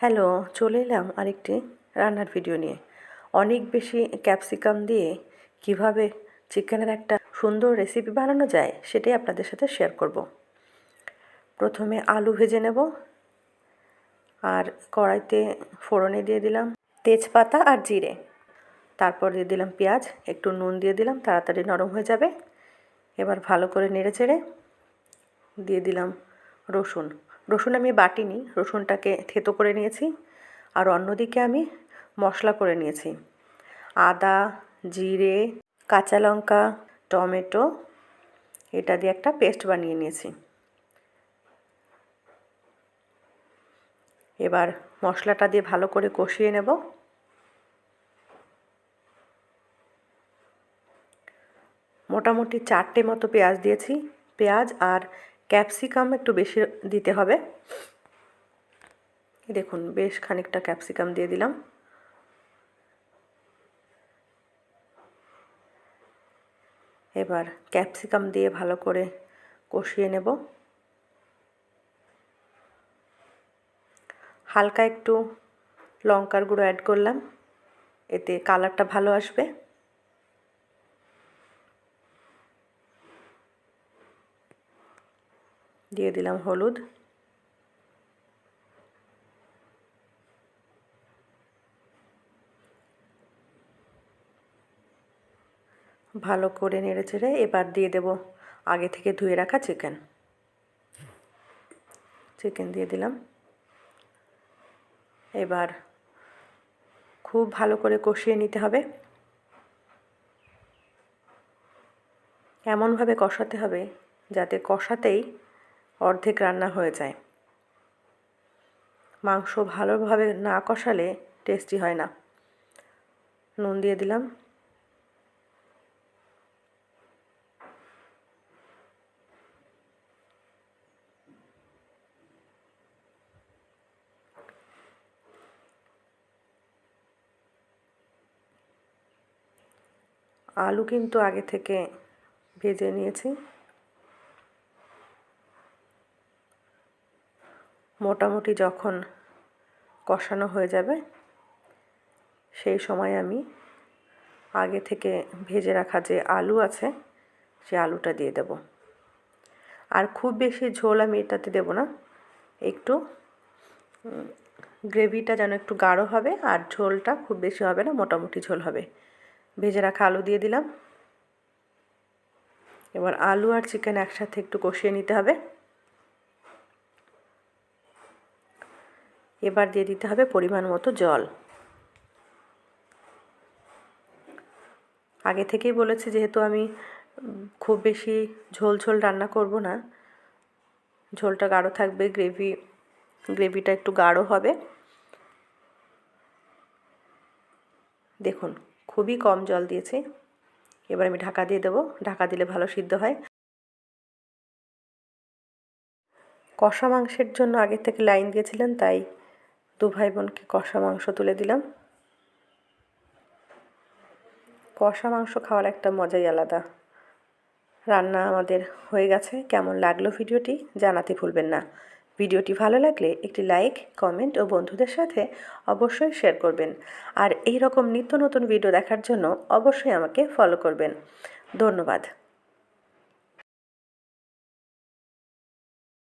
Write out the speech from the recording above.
Hello, চলে এলাম আরেকটি রান্নার ভিডিও নিয়ে। অনেক বেশি ক্যাপসিকাম দিয়ে কীভাবে চিকেনের একটা সুন্দর রেসিপি বানানো যায়, সেটাই আপনাদের সাথে শেয়ার করব। প্রথমে আলু ভেজে নেব, আর কড়াইতে ফোড়নে দিয়ে দিলাম তেজপাতা আর জিরে। তারপর দিয়ে দিলাম পেঁয়াজ, একটু নুন দিয়ে দিলাম, তাড়াতাড়ি নরম হয়ে যাবে। এবার ভালো করে নেড়ে চেড়ে দিয়ে দিলাম রসুন। রসুন আমি বাটিনি, রসুনটাকে থেতো করে নিয়েছি আর অন্যদিকে আমি মশলা করে নিয়েছি। আদা, জিরে, কাঁচা লঙ্কা, টমেটো, এটা দিয়ে একটা পেস্ট বানিয়ে নিয়েছি। এবার মশলাটা দিয়ে ভালো করে কষিয়ে নেব। মোটামুটি চারটে মতো পেঁয়াজ দিয়েছি। পেঁয়াজ আর ক্যাপসিকাম একটু বেশি দিতে হবে। দেখুন, বেশ খানিকটা ক্যাপসিকাম দিয়ে দিলাম। এবার ক্যাপসিকাম দিয়ে ভালো করে কষিয়ে নেব। হালকা একটু লঙ্কার গুঁড়ো অ্যাড করলাম, এতে কালারটা ভালো আসবে। দিয়ে দিলাম হলুদ। ভালো করে নেড়ে চেড়ে এবার দিয়ে দেব আগে থেকে ধুয়ে রাখা চিকেন। চিকেন দিয়ে দিলাম। এবার খুব ভালো করে কষিয়ে নিতে হবে। এমনভাবে কষাতে হবে যাতে কষাতেই অর্ধেক রান্না হয়ে যায়। মাংস ভালোভাবে না কষালে টেস্টি হয় না। নুন দিয়ে দিলাম। আলু কিন্তু আগে থেকে ভেজে নিয়েছি। মোটামুটি যখন কষানো হয়ে যাবে, সেই সময় আমি আগে থেকে ভেজে রাখা যে আলু আছে, সে আলুটা দিয়ে দেব। আর খুব বেশি ঝোল আমি এটাতে দেব না, একটু গ্রেভিটা যেন একটু গাঢ় হবে আর ঝোলটা খুব বেশি হবে না, মোটামুটি ঝোল হবে। ভেজে রাখা আলু দিয়ে দিলাম। এবার আলু আর চিকেন একসাথে একটু কষিয়ে নিতে হবে। এবার দিয়ে দিতে হবে পরিমাণ মতো জল। আগে থেকেই বলেছি যেহেতু আমি খুব বেশি ঝোল ঝোল রান্না করব না, ঝোলটা গাঢ় থাকবে, গ্রেভি, গ্রেভিটা একটু গাঢ় হবে। দেখুন, খুবই কম জল দিয়েছি। এবার আমি ঢাকা দিয়ে দেবো। ঢাকা দিলে ভালো সিদ্ধ হয়। কষা মাংসের জন্য আগে থেকে লাইন দিয়েছিলেন, তাই দু ভাই বোনকে কষা মাংস তুলে দিলাম। কষা মাংস খাওয়ার একটা মজাই আলাদা। রান্না আমাদের হয়ে গেছে। কেমন লাগল ভিডিওটি জানাতে ভুলবেন না। ভিডিওটি ভালো লাগলে একটি লাইক, কমেন্ট ও বন্ধুদের সাথে অবশ্যই শেয়ার করবেন। আর এই রকম নিত্য নতুন ভিডিও দেখার জন্য অবশ্যই আমাকে ফলো করবেন। ধন্যবাদ।